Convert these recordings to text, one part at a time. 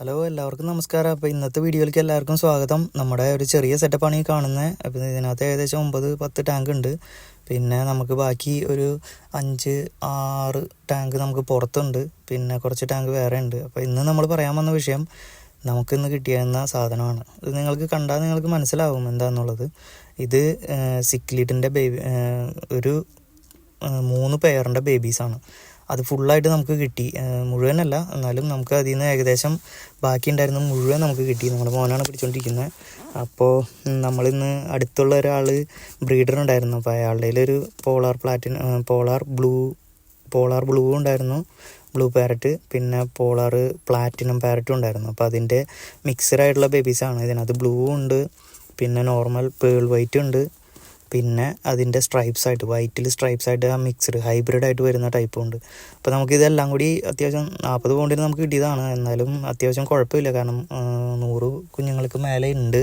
Hello എല്ലാവർക്കും നമസ്കാരം. അപ്പോൾ ഇന്നത്തെ വീഡിയോയിലേക്ക് എല്ലാവർക്കും സ്വാഗതം. നമ്മുടെ ഒരു ചെറിയ സെറ്റപ്പാണ് ഈ കാണുന്നത് അപ്പോൾ ഇതിനകത്ത് ഏകദേശം ഒമ്പത് പത്ത് ടാങ്ക് ഉണ്ട്. പിന്നെ നമുക്ക് ബാക്കി ഒരു അഞ്ച് ആറ് ടാങ്ക് നമുക്ക് പുറത്തുണ്ട്. പിന്നെ കുറച്ച് ടാങ്ക് വേറെ ഉണ്ട്. അപ്പോൾ ഇന്ന് നമ്മൾ പറയാൻ വന്ന വിഷയം നമുക്കിന്ന് കിട്ടിയിരുന്ന സാധനമാണ്. ഇത് നിങ്ങൾക്ക് കണ്ടാൽ നിങ്ങൾക്ക് മനസ്സിലാവും എന്താണെന്നുള്ളത് ഇത് സിക്ലിഡിന്റെ ബേബി ഒരു മൂന്ന് പെയറിന്റെ ബേബീസാണ് അത് ഫുള്ളായിട്ട് നമുക്ക് കിട്ടി. മുഴുവനല്ല. എന്നാലും നമുക്ക് അതിൽ നിന്ന് ഏകദേശം ബാക്കി ഉണ്ടായിരുന്ന മുഴുവൻ നമുക്ക് കിട്ടി. നമ്മുടെ മോനാണ് പിടിച്ചോണ്ടിരിക്കുന്നത് അപ്പോൾ നമ്മളിന്ന് അടുത്തുള്ള ഒരാൾ ബ്രീഡർ ഉണ്ടായിരുന്നു. അപ്പോൾ അയാളുടെ ഒരു polar platinum polar blue polar blue ഉണ്ടായിരുന്നു. Blue parrot. പിന്നെ പോളാർ പ്ലാറ്റിനം പാരറ്റും ഉണ്ടായിരുന്നു. അപ്പോൾ അതിന്റെ മിക്സഡായിട്ടുള്ള ബേബീസാണ് ഇതിനകത്ത് ബ്ലൂ ഉണ്ട്. പിന്നെ നോർമൽ പേൾ വൈറ്റ് ഉണ്ട്. പിന്നെ അതിന്റെ സ്ട്രൈപ്സ് ആയിട്ട് വൈറ്റിൽ സ്ട്രൈപ്സ് ആയിട്ട് ആ മിക്സ്ഡ് ഹൈബ്രിഡ് ആയിട്ട് വരുന്ന ടൈപ്പും ഉണ്ട്. അപ്പോൾ നമുക്ക് ഇതെല്ലാം കൂടി അത്യാവശ്യം നാൽപ്പത് പൗണ്ടിന് നമുക്ക് കിട്ടിയതാണ്. എന്നാലും അത്യാവശ്യം കുഴപ്പമില്ല. കാരണം നൂറ് കുഞ്ഞുങ്ങൾക്ക് മേലെ ഉണ്ട്.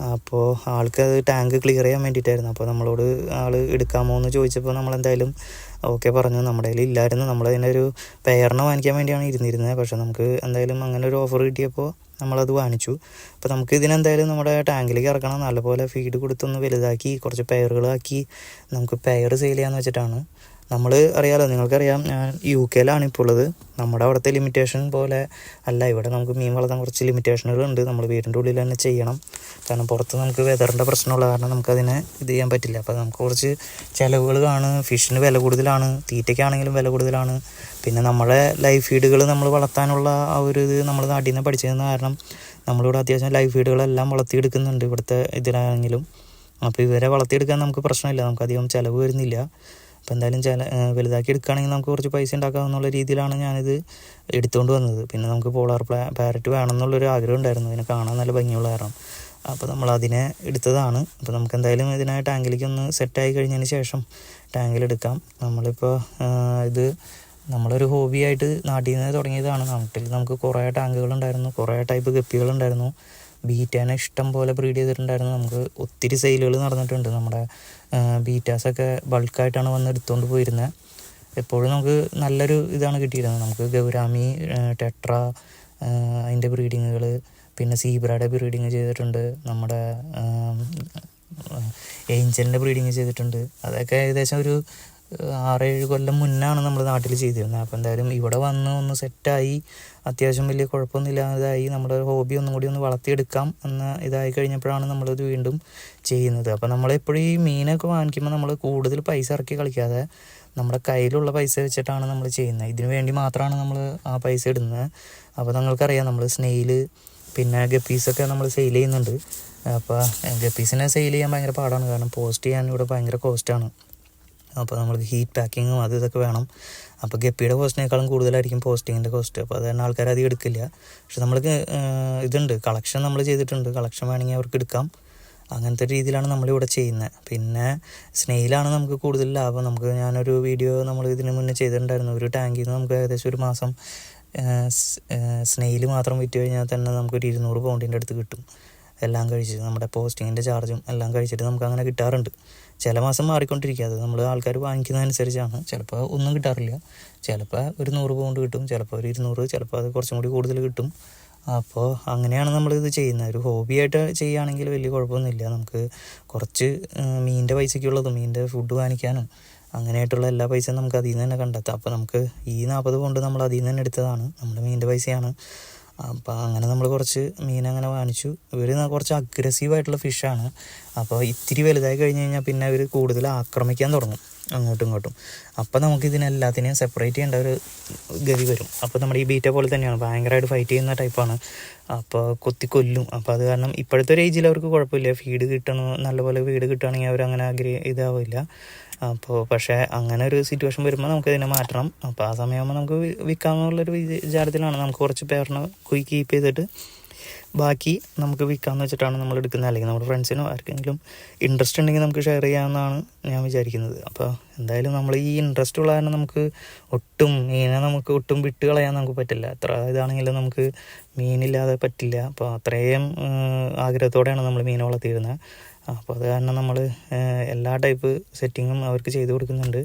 അപ്പോൾ ആൾക്ക് അത് ടാങ്ക് ക്ലിയർ ചെയ്യാൻ വേണ്ടിയിട്ടായിരുന്നു. അപ്പോൾ നമ്മളോട് ആൾ എടുക്കാമോ എന്ന് ചോദിച്ചപ്പോൾ നമ്മൾ എന്തായാലും ഓക്കെ പറഞ്ഞു. നമ്മുടെ കയ്യിൽ ഇല്ലായിരുന്നു. നമ്മളതിന്റെ ഒരു പേരണ വാങ്ങിക്കാൻ വേണ്ടിയാണ് ഇരുന്നിരുന്നത്. പക്ഷേ നമുക്ക് എന്തായാലും അങ്ങനെ ഒരു ഓഫർ കിട്ടിയപ്പോൾ നമ്മളത് വാങ്ങിച്ചു. അപ്പോൾ നമുക്ക് ഇതിനെന്തായാലും നമ്മുടെ ടാങ്കിലേക്ക് ഇറക്കണം. നല്ലപോലെ ഫീഡ് കൊടുത്തൊന്ന് വലുതാക്കി കുറച്ച് പെയറുകളാക്കി നമുക്ക് പെയർ സെയിൽ ചെയ്യാമെന്ന് വെച്ചിട്ടാണ്. നമ്മൾ അറിയാലോ നിങ്ങൾക്കറിയാം ഞാൻ യു കെയിലാണ് ഇപ്പോൾ ഉള്ളത്. നമ്മുടെ അവിടുത്തെ ലിമിറ്റേഷൻ പോലെ അല്ല. ഇവിടെ നമുക്ക് മീൻ വളർത്താൻ കുറച്ച് ലിമിറ്റേഷനുകളുണ്ട് നമ്മൾ വീടിന്റെ ഉള്ളിൽ തന്നെ ചെയ്യണം. കാരണം പുറത്ത് നമുക്ക് വെതറിന്റെ പ്രശ്നമുള്ള കാരണം നമുക്കതിനെ ഇത് ചെയ്യാൻ പറ്റില്ല. അപ്പോൾ നമുക്ക് കുറച്ച് ചിലവുകൾ കാണും ഫിഷിന് വില കൂടുതലാണ്. തീറ്റയ്ക്കാണെങ്കിലും വില കൂടുതലാണ്. പിന്നെ നമ്മളെ ലൈഫ് ഫീഡുകൾ നമ്മൾ വളർത്താനുള്ള ആ ഒരു ഇത് നമ്മൾ നാട്ടിൽ നിന്ന് പഠിച്ചതെന്ന് കാരണം നമ്മളിവിടെ അത്യാവശ്യം ലൈഫ് ഫീഡുകളെല്ലാം വളർത്തിയെടുക്കുന്നുണ്ട് ഇവിടുത്തെ ഇതിലാണെങ്കിലും. അപ്പോൾ ഇവരെ വളർത്തിയെടുക്കാൻ നമുക്ക് പ്രശ്നമില്ല. നമുക്കധികം ചിലവ് വരുന്നില്ല. അപ്പോൾ എന്തായാലും ചില വലുതാക്കി എടുക്കുകയാണെങ്കിൽ നമുക്ക് കുറച്ച് പൈസ ഉണ്ടാക്കാമെന്നുള്ള രീതിയിലാണ് ഞാനിത് എടുത്തുകൊണ്ട് വന്നത്. പിന്നെ നമുക്ക് പോളാർ പ്ലാ പാരറ്റ് വേണം എന്നുള്ളൊരു ആഗ്രഹം ഉണ്ടായിരുന്നു. ഇതിനെ കാണാൻ നല്ല ഭംഗിയുള്ള കാരണം. അപ്പോൾ നമ്മൾ അതിനെ എടുത്തതാണ്. അപ്പോൾ നമുക്ക് എന്തായാലും ഇതിനെ ടാങ്കിലേക്ക് ഒന്ന് സെറ്റായി കഴിഞ്ഞതിന് ശേഷം ടാങ്കിലെടുക്കാം നമ്മളിപ്പോൾ ഇത് നമ്മളൊരു ഹോബിയായിട്ട് നാട്ടിൽ നിന്ന് തുടങ്ങിയതാണ്. നാട്ടിൽ നമുക്ക് കുറേ ടാങ്കുകളുണ്ടായിരുന്നു. കുറേ ടൈപ്പ് ഗപ്പികളുണ്ടായിരുന്നു. ബീറ്റാനെ ഇഷ്ടം പോലെ ബ്രീഡ് ചെയ്തിട്ടുണ്ടായിരുന്നു. നമുക്ക് ഒത്തിരി സെയിലുകൾ നടന്നിട്ടുണ്ട്. നമ്മുടെ ബീറ്റാസൊക്കെ ബൾക്കായിട്ടാണ് വന്ന് എടുത്തുകൊണ്ട് പോയിരുന്നത് എപ്പോഴും നമുക്ക് നല്ലൊരു ഇതാണ് കിട്ടിയിരുന്നത്. നമുക്ക് ഗൗരാമി ടെട്ര അതിന്റെ ബ്രീഡിങ്ങുകൾ പിന്നെ സീബ്രയുടെ ബ്രീഡിങ് ചെയ്തിട്ടുണ്ട്. നമ്മുടെ ഏഞ്ചലിന്റെ ബ്രീഡിങ് ചെയ്തിട്ടുണ്ട്. അതൊക്കെ ഏകദേശം ഒരു ആറേഴ് കൊല്ലം മുന്നാണ് നമ്മൾ നാട്ടിൽ ചെയ്തിരുന്നത്. അപ്പോൾ എന്തായാലും ഇവിടെ വന്ന് ഒന്ന് സെറ്റായി. അത്യാവശ്യം വലിയ കുഴപ്പമൊന്നുമില്ലാതായി. നമ്മുടെ ഹോബി ഒന്നും കൂടി ഒന്ന് വളർത്തിയെടുക്കാം എന്ന ഇതായി കഴിഞ്ഞപ്പോഴാണ് നമ്മളിത് വീണ്ടും ചെയ്യുന്നത്. അപ്പോൾ നമ്മളെപ്പോഴും ഈ മീനൊക്കെ വാങ്ങിക്കുമ്പോൾ നമ്മൾ കൂടുതൽ പൈസ ഇറക്കി കളിക്കാതെ നമ്മുടെ കയ്യിലുള്ള പൈസ വെച്ചിട്ടാണ് നമ്മൾ ചെയ്യുന്നത്. ഇതിനു വേണ്ടി മാത്രമാണ് നമ്മൾ ആ പൈസ ഇടുന്നത്. അപ്പോൾ നിങ്ങൾക്കറിയാം നമ്മൾ സ്നെയിൽ പിന്നെ ഗപ്പീസൊക്കെ നമ്മൾ സെയിൽ ചെയ്യുന്നുണ്ട്. അപ്പോൾ ഗപ്പീസിനെ സെയിൽ ചെയ്യാൻ ഭയങ്കര പാടാണ്. കാരണം പോസ്റ്റ് ചെയ്യാൻ ഇവിടെ ഭയങ്കര കോസ്റ്റാണ് അപ്പോൾ നമ്മൾക്ക് ഹീറ്റ് പാക്കിങ്ങും അത് ഇതൊക്കെ വേണം. അപ്പോൾ ഗപ്പിയുടെ കോസ്റ്റിനേക്കാളും കൂടുതലായിരിക്കും പോസ്റ്റിങ്ങിന്റെ കോസ്റ്റ് അപ്പോൾ അത് തന്നെ ആൾക്കാർ അധികം എടുക്കില്ല. പക്ഷെ നമ്മൾക്ക് ഇതുണ്ട്. കളക്ഷൻ നമ്മൾ ചെയ്തിട്ടുണ്ട്. കളക്ഷൻ വേണമെങ്കിൽ അവർക്ക് എടുക്കാം. അങ്ങനത്തെ രീതിയിലാണ് നമ്മളിവിടെ ചെയ്യുന്നത്. പിന്നെ സ്നെയിലാണ് നമുക്ക് കൂടുതൽ ലാഭം. നമുക്ക് ഞാനൊരു വീഡിയോ നമ്മൾ ഇതിന് മുന്നേ ചെയ്തിട്ടുണ്ടായിരുന്നു. ഒരു ടാങ്കിൽ നിന്ന് നമുക്ക് ഏകദേശം ഒരു മാസം സ്നെയിൽ മാത്രം വിറ്റ് കഴിഞ്ഞാൽ തന്നെ നമുക്കൊരു ഇരുന്നൂറ് പൗണ്ടിന്റെ അടുത്ത് കിട്ടും. എല്ലാം കഴിച്ച് നമ്മുടെ പോസ്റ്റിങ്ങിന്റെ ചാർജും എല്ലാം കഴിച്ചിട്ട് നമുക്ക് അങ്ങനെ കിട്ടാറുണ്ട്. ചില മാസം മാറിക്കൊണ്ടിരിക്കുക അത് നമ്മൾ ആൾക്കാർ വാങ്ങിക്കുന്നതനുസരിച്ചാണ്. ചിലപ്പോൾ ഒന്നും കിട്ടാറില്ല. ചിലപ്പോൾ ഒരു നൂറ് പൗണ്ട് കിട്ടും. ചിലപ്പോൾ ഒരു ഇരുന്നൂറ്. ചിലപ്പോൾ അത് കുറച്ചും കൂടി കൂടുതൽ കിട്ടും. അപ്പോൾ അങ്ങനെയാണ് നമ്മളിത് ചെയ്യുന്നത്. ഒരു ഹോബിയായിട്ട് ചെയ്യുകയാണെങ്കിൽ വലിയ കുഴപ്പമൊന്നുമില്ല. നമുക്ക് കുറച്ച് മീനിന്റെ പൈസയ്ക്കുള്ളതും മീനിന്റെ ഫുഡ് വാങ്ങിക്കാനും അങ്ങനെയായിട്ടുള്ള എല്ലാ പൈസയും നമുക്ക് അതിൽ നിന്ന് തന്നെ കണ്ടെത്താം. അപ്പോൾ നമുക്ക് ഈ നാൽപ്പത് കൊണ്ട് നമ്മൾ അതിൽ നിന്ന് തന്നെ എടുത്തതാണ്. നമ്മുടെ മീനിന്റെ പൈസയാണ്. അപ്പോൾ അങ്ങനെ നമ്മൾ കുറച്ച് മീൻ അങ്ങനെ വാങ്ങിച്ചു. ഇവർ കുറച്ച് അഗ്രസീവ് ആയിട്ടുള്ള ഫിഷാണ് അപ്പോൾ ഇത്തിരി വലുതായി കഴിഞ്ഞ് കഴിഞ്ഞാൽ പിന്നെ അവർ കൂടുതൽ ആക്രമിക്കാൻ തുടങ്ങും. അങ്ങോട്ടും ഇങ്ങോട്ടും. അപ്പോൾ നമുക്ക് ഇതിനെല്ലാത്തിനെയും സെപ്പറേറ്റ് ചെയ്യേണ്ട ഒരു ഗതി വരും. അപ്പോൾ നമ്മുടെ ഈ ബീറ്റ പോലെ തന്നെയാണ്. ഭയങ്കരമായിട്ട് ഫൈറ്റ് ചെയ്യുന്ന ടൈപ്പാണ് അപ്പോൾ കൊത്തി കൊല്ലും. അപ്പോൾ അത് കാരണം ഇപ്പോഴത്തെ ഒരു ഏജിൽ അവർക്ക് കുഴപ്പമില്ല. ഫീഡ് കിട്ടണം നല്ലപോലെ വീട് കിട്ടുകയാണെങ്കിൽ അവർ അങ്ങനെ ആഗ്രഹ ഇതാവില്ല. അപ്പോൾ പക്ഷേ അങ്ങനെ ഒരു സിറ്റുവേഷൻ വരുമ്പോൾ നമുക്ക് ഇതിനെ മാറ്റണം. അപ്പോൾ ആ സമയമാകുമ്പോൾ നമുക്ക് വിൽക്കാമെന്നുള്ളൊരു വിചാ- വിചാരത്തിലാണ്. നമുക്ക് കുറച്ച് പേരിനെ കുയി കീപ്പ് ചെയ്തിട്ട് ബാക്കി നമുക്ക് വിൽക്കാമെന്ന് വെച്ചിട്ടാണ് നമ്മൾ എടുക്കുന്നത്. അല്ലെങ്കിൽ നമ്മുടെ ഫ്രണ്ട്സിനോ ആർക്കെങ്കിലും ഇൻട്രസ്റ്റ് ഉണ്ടെങ്കിൽ നമുക്ക് ഷെയർ ചെയ്യാമെന്നാണ് ഞാൻ വിചാരിക്കുന്നത്. അപ്പോൾ എന്തായാലും നമ്മൾ ഈ ഇൻട്രസ്റ്റ് ഉള്ള കാരണം നമുക്ക് ഒട്ടും മീനെ നമുക്ക് ഒട്ടും വിട്ട് കളയാൻ നമുക്ക് പറ്റില്ല. എത്ര ഇതാണെങ്കിലും നമുക്ക് മീനില്ലാതെ പറ്റില്ല. അപ്പോൾ അത്രയും ആഗ്രഹത്തോടെയാണ് നമ്മൾ മീനെ വളർത്തിയിരുന്നത്. അപ്പോൾ അത് കാരണം നമ്മൾ എല്ലാ ടൈപ്പ് സെറ്റിങ്ങും അവർക്ക് ചെയ്തു കൊടുക്കുന്നുണ്ട്.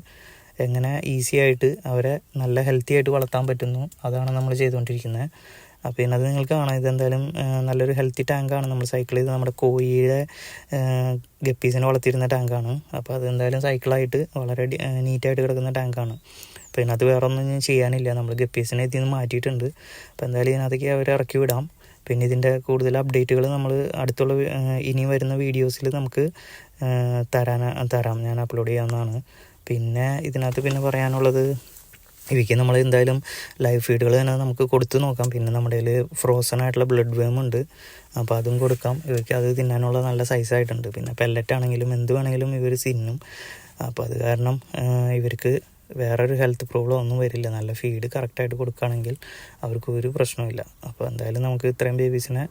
എങ്ങനെ ഈസി ആയിട്ട് അവരെ നല്ല ഹെൽത്തി ആയിട്ട് വളർത്താൻ പറ്റുന്നു അതാണ് നമ്മൾ ചെയ്തുകൊണ്ടിരിക്കുന്നത് അപ്പോൾ ഇന്നത് നിങ്ങൾക്ക് കാണാം. ഇതെന്തായാലും നല്ലൊരു ഹെൽത്തി ടാങ്കാണ് നമ്മൾ സൈക്കിൾ ചെയ്ത് നമ്മുടെ കോഴിയുടെ ഗപ്പീസിനെ വളർത്തിയിരുന്ന ടാങ്കാണ് അപ്പോൾ അത് എന്തായാലും സൈക്കിളായിട്ട് വളരെ നീറ്റായിട്ട് കിടക്കുന്ന ടാങ്കാണ് അപ്പോൾ ഇതിനകത്ത് വേറെ ഒന്നും ചെയ്യാനില്ല. നമ്മൾ ഗപ്പീസിനെ ഇതിൽ നിന്ന് മാറ്റിയിട്ടുണ്ട്. അപ്പോൾ എന്തായാലും ഇതിനകത്തേക്ക് അവർ ഇറക്കി വിടാം. പിന്നെ ഇതിന്റെ കൂടുതൽ അപ്ഡേറ്റുകൾ നമ്മൾ അടുത്തുള്ള ഇനി വരുന്ന വീഡിയോസിൽ നമുക്ക് തരാൻ തരാം. ഞാൻ അപ്ലോഡ് ചെയ്യാവുന്നതാണ്. പിന്നെ ഇതിനകത്ത് പിന്നെ പറയാനുള്ളത് ഇവയ്ക്ക് നമ്മൾ എന്തായാലും ലൈഫ് ഫീഡുകൾ തന്നെ നമുക്ക് കൊടുത്തു നോക്കാം. പിന്നെ നമ്മുടെ കയ്യിൽ ഫ്രോസൺ ആയിട്ടുള്ള ബ്ലഡ് വേം ഉണ്ട്. അപ്പോൾ അതും കൊടുക്കാം. ഇവയ്ക്ക് അത് തിന്നാനുള്ള നല്ല സൈസായിട്ടുണ്ട് പിന്നെ പെല്ലറ്റ് ആണെങ്കിലും എന്ത് വേണമെങ്കിലും ഇവർ തിന്നും. അപ്പോൾ അത് കാരണം ഇവർക്ക് വേറൊരു ഹെൽത്ത് പ്രോബ്ലം ഒന്നും വരില്ല. നല്ല ഫീഡ് കറക്റ്റായിട്ട് കൊടുക്കുകയാണെങ്കിൽ അവർക്ക് ഒരു പ്രശ്നമില്ല അപ്പോൾ എന്തായാലും നമുക്ക് ഇത്രയും ബേബീസിനെ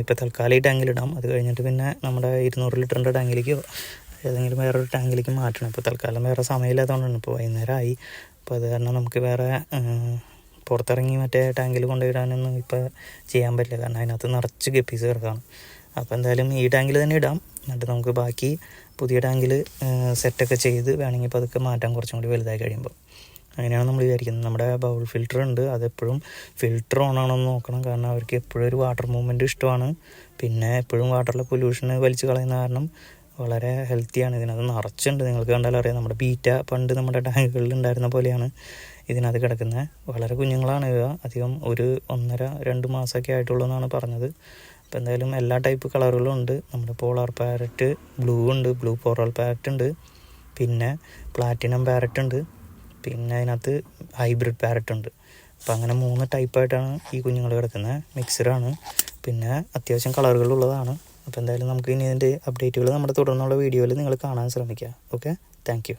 ഇപ്പോൾ തൽക്കാലം ഈ ടാങ്കിലിടാം അത് കഴിഞ്ഞിട്ട് പിന്നെ നമ്മുടെ ഇരുന്നൂറ് ലിറ്ററിന്റെ ടാങ്കിലേക്കോ ഏതെങ്കിലും വേറൊരു ടാങ്കിലേക്ക് മാറ്റണം. ഇപ്പോൾ തൽക്കാലം വേറെ സമയമില്ലാത്തതുകൊണ്ടാണ് ഇപ്പോൾ വൈകുന്നേരമായി. അപ്പോൾ അത് കാരണം നമുക്ക് വേറെ പുറത്തിറങ്ങി മറ്റേ ടാങ്കിൽ കൊണ്ടുപോയിടാനൊന്നും ഇപ്പോൾ ചെയ്യാൻ പറ്റില്ല. കാരണം അതിനകത്ത് നിറച്ച് ഗപ്പീസ് കിടക്കുകയാണ് അപ്പോൾ എന്തായാലും ഈ ടാങ്കിൽ തന്നെ ഇടാം. എന്നിട്ട് നമുക്ക് ബാക്കി പുതിയ ടാങ്കിൽ സെറ്റൊക്കെ ചെയ്ത് വേണമെങ്കിൽ ഇപ്പോൾ അതൊക്കെ മാറ്റാൻ കുറച്ചും കൂടി വലുതായി കഴിയുമ്പോൾ അങ്ങനെയാണ് നമ്മൾ വിചാരിക്കുന്നത്. നമ്മുടെ ബൗൾ ഫിൽറ്റർ ഉണ്ട്. അതെപ്പോഴും ഫിൽറ്റർ ഓൺ ആണോ എന്ന് നോക്കണം. കാരണം അവർക്ക് എപ്പോഴും ഒരു വാട്ടർ മൂവ്മെന്റ് ഇഷ്ടമാണ്. പിന്നെ എപ്പോഴും വാട്ടറിലെ പൊല്യൂഷന് വലിച്ചു കളയുന്ന കാരണം വളരെ ഹെൽത്തിയാണ് ഇതിനകത്ത് നിറച്ചുണ്ട്. നിങ്ങൾക്ക് കണ്ടാൽ അറിയാം. നമ്മുടെ ബീറ്റ പണ്ട് നമ്മുടെ ടാങ്കുകളിൽ ഉണ്ടായിരുന്ന പോലെയാണ് ഇതിനകത്ത് കിടക്കുന്നത്. വളരെ കുഞ്ഞുങ്ങളാണ് ഇവ. അധികം ഒരു ഒന്നര രണ്ട് മാസമൊക്കെ ആയിട്ടുള്ളൂ എന്നാണ് പറഞ്ഞത്. അപ്പോൾ എന്തായാലും എല്ലാ ടൈപ്പ് കളറുകളും ഉണ്ട്. നമ്മുടെ പോളാർ പാരറ്റ് ബ്ലൂ ഉണ്ട്. ബ്ലൂ പോറൽ പാരറ്റ് ഉണ്ട്. പിന്നെ പ്ലാറ്റിനം പാരറ്റ് ഉണ്ട്. പിന്നെ അതിനകത്ത് ഹൈബ്രിഡ് പാരറ്റ് ഉണ്ട്. അപ്പോൾ അങ്ങനെ മൂന്ന് ടൈപ്പായിട്ടാണ് ഈ കുഞ്ഞുങ്ങൾ കിടക്കുന്നത്. മിക്സറാണ് പിന്നെ അത്യാവശ്യം കളറുകളുള്ളതാണ് അപ്പോൾ എന്തായാലും നമുക്ക് ഇനി ഇതിന്റെ അപ്ഡേറ്റുകൾ നമ്മുടെ തുടർന്നുള്ള വീഡിയോയിൽ നിങ്ങൾ കാണാൻ ശ്രമിക്കുക. Okay thank